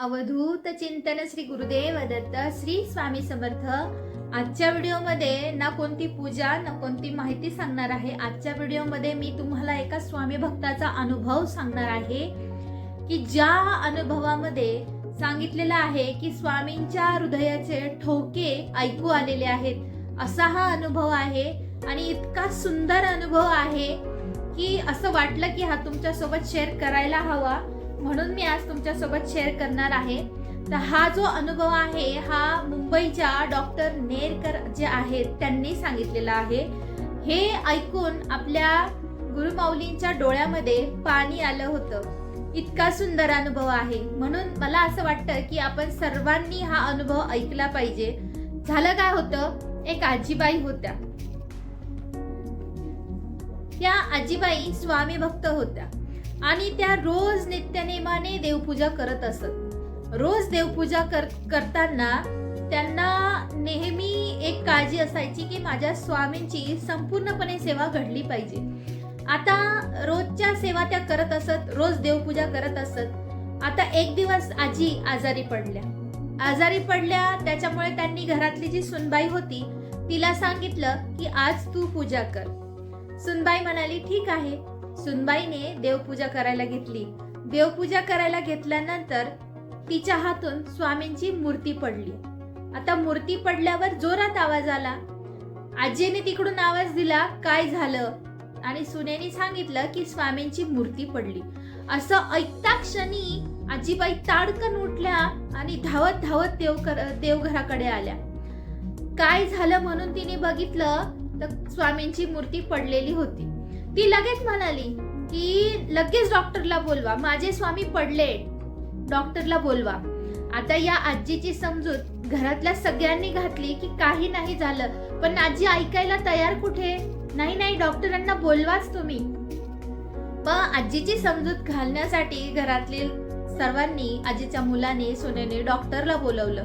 अवधूत चिंतन श्री गुरुदेव दत्त श्री स्वामी समर्थ. आजच्या व्हिडिओमध्ये ना कोणती पूजा ना कोणती माहिती सांगणार आहे? आजच्या व्हिडिओमध्ये मी तुम्हाला एका स्वामी भक्ताचा अनुभव सांगणार आहे की ज्या अनुभवामध्ये सांगितलेलं आहे की स्वामींच्या हृदयाचे ठोके ऐकू आलेले आहेत. असा हा अनुभव आहे आणि इतका सुंदर अनुभव आहे की असं वाटलं की हा तुमच्यासोबत शेअर करायला हवा. म्हणून मी आज तुमच्यासोबत शेअर करणार आहे. तर हा जो अनुभव आहे हा मुंबईच्या डॉक्टर नेरकर जे आहेत त्यांनी सांगितलेला आहे. हे ऐकून आपल्या गुरुमाऊलींच्या डोळ्यामध्ये पाणी आलं होतं. इतका सुंदर अनुभव आहे. म्हणून मला असं वाटतं की आपण सर्वांनी हा अनुभव ऐकला पाहिजे. झालं काय होतं? एक आजीबाई होत्या. त्या आजीबाई स्वामी भक्त होत्या. आणि त्या रोज नित्यनेमाने देवपूजा करत असत. रोज देवपूजा कर करताना त्यांना नेहमी एक काळजी असायची की माझ्या स्वामींची संपूर्णपणे सेवा घडली पाहिजे. आता रोजच्या सेवा त्या करत असत रोज देवपूजा करत असत. आता एक दिवस आजी आजारी पडल्या. आजारी पडल्या त्याच्यामुळे त्यांनी घरातली जी सुनबाई होती तिला सांगितलं की आज तू पूजा कर. सुनबाई म्हणाली ठीक आहे सुनबाईने देवपूजा करायला घेतली. देवपूजा करायला घेतल्यानंतर तिच्या हातून स्वामींची मूर्ती पडली. आता मूर्ती पडल्यावर जोरात आवाज आला. आजीने तिकडून आवाज दिला काय झालं? आणि सुनेने सांगितलं की स्वामींची मूर्ती पडली. असं ऐकता क्षणी आजीबाई ताडकन उठल्या आणि धावत धावत देव देवघराकडे आल्या. काय झालं? म्हणून तिने बघितलं तर स्वामींची मूर्ती पडलेली होती. ती लगेच म्हणाली की लगेच डॉक्टरला बोलवा. माझे स्वामी पडले. डॉक्टरला बोलवा. आता या आजीची समजूत घरातल्या सगळ्यांनी घातली की काही नाही झालं. पण आजी ऐकायला तयार कुठे? नाही नाही डॉक्टरांना बोलवाच तुम्ही. पण आजीची समजूत घालण्यासाठी घरातील सर्वांनी आजीच्या मुलाने सुनेने डॉक्टरला बोलवलं.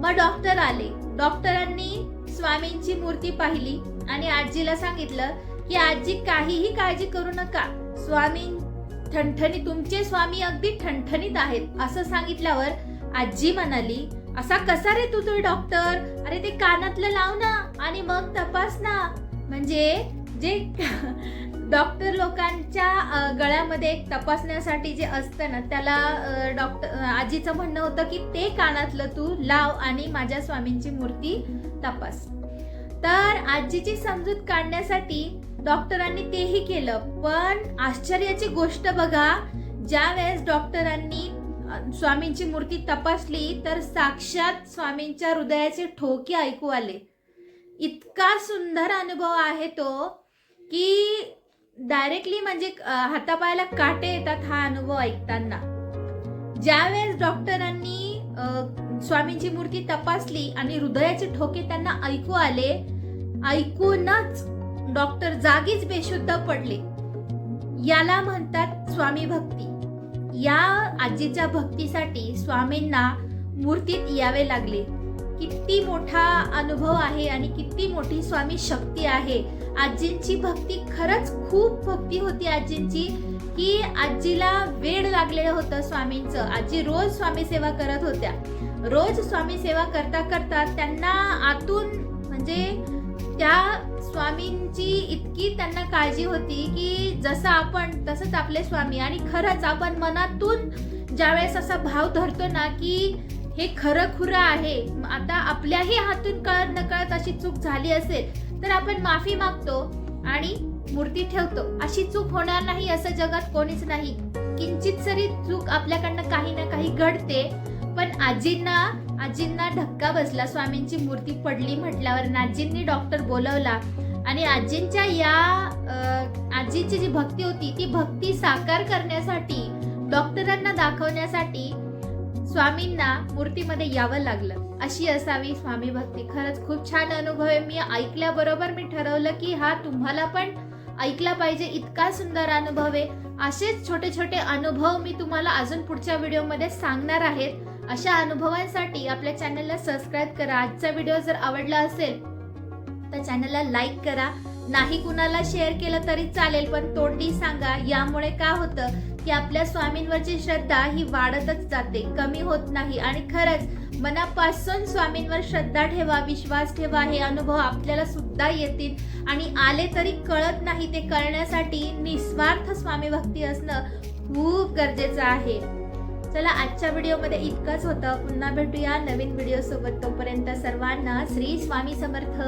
मग डॉक्टर आले. डॉक्टरांनी स्वामींची मूर्ती पाहिली आणि आजीला सांगितलं की आजी काहीही काळजी करू नका. स्वामी ठणठणी तुमचे स्वामी अगदी ठणठणीत आहेत असं सांगितल्यावर आजी म्हणाली असा कसा रे तू तो डॉक्टर? अरे ते कानातलं लाव ना आणि मग तपास ना. म्हणजे जे डॉक्टर लोकांच्या गळ्यामध्ये एक तपासण्यासाठी जे असतं ना त्याला डॉक्टर आजीचं म्हणणं होतं की ते कानातलं तू लाव आणि माझ्या स्वामींची मूर्ती तपास. तर आजीची समजूत काढण्यासाठी डॉक्टरांनी तेही केलं. पण आश्चर्याची गोष्ट बघा ज्या वेळेस डॉक्टरांनी स्वामींची मूर्ती तपासली तर साक्षात स्वामींच्या हृदयाचे ठोके ऐकू आले. इतका सुंदर अनुभव आहे तो की डायरेक्टली म्हणजे हातापायाला काटे येतात हा अनुभव ऐकताना. ज्यावेळेस डॉक्टरांनी स्वामींची मूर्ती तपासली आणि हृदयाचे ठोके त्यांना ऐकू आले ऐकूनच डॉक्टर जागीच बेशुद्ध पडले. याला म्हणतात स्वामी भक्ती. या आजीच्या भक्तीसाठी स्वामींना मूर्तीत यावे लागले. किती मोठा अनुभव आहे आणि किती मोठी स्वामी शक्ती आहे. आजींची भक्ती खरंच खूप भक्ती होती आजींची की आजीला वेळ लागलेलं होतं स्वामींचं. आजी रोज स्वामी सेवा करत होत्या. रोज स्वामी सेवा करता करता त्यांना आतून म्हणजे त्या स्वामींची इतकी त्यांना काळजी होती की जसं आपण तसंच आपले स्वामी. आणि खरंच आपण मनातून ज्यावेळेस असा भाव धरतो ना की हे खरं खुरं आहे आता आपल्याही हातून कळत नकळत अशी चूक झाली असेल तर आपण माफी मागतो आणि मूर्ती ठेवतो. अशी चूक होणार नाही असं जगात कोणीच नाही. किंचित सरी चूक आपल्याकडनं काही ना काही घडते पण आजींना आजींना धक्का बसला. स्वामींची मूर्ती पडली म्हटल्यावर नाजींनी आजींनी डॉक्टर बोलवला आणि आजींच्या या आजींची आजीची जी भक्ती होती ती भक्ती साकार करण्यासाठी डॉक्टरांना दाखवण्यासाठी स्वामींना मूर्तीमध्ये यावं लागलं. अशी असावी स्वामी भक्ती. खरंच खूप छान अनुभव आहे. मी ऐकल्याबरोबर मी ठरवलं की हा तुम्हाला पण ऐकला पाहिजे. इतका सुंदर अनुभव आहे. असेच छोटे छोटे अनुभव मी तुम्हाला अजून पुढच्या व्हिडिओमध्ये सांगणार आहेत अशा अनुभवांसाठी आपल्या चॅनलला सबस्क्राईब करा. आजचा व्हिडिओ जर आवडला असेल तर चॅनलला लाईक करा. नाही कुणाला शेअर केलं तरी चालेल पण तोंडी सांगा. यामुळे का होतं की आपल्या स्वामींवरची श्रद्धा ही वाढतच जाते कमी होत नाही. आणि खरंच मनापासून स्वामींवर श्रद्धा ठेवा विश्वास ठेवा. हे अनुभव आपल्याला सुद्धा येतील. आणि आले तरी कळत नाही ते कळण्यासाठी निस्वार्थ स्वामी भक्ती असणं खूप गरजेचं आहे. चला आजच्या व्हिडिओमध्ये इतकंच होतं. पुन्हा भेटूया नवीन व्हिडिओ सोबत तोपर्यंत सर्वांना श्री स्वामी समर्थ.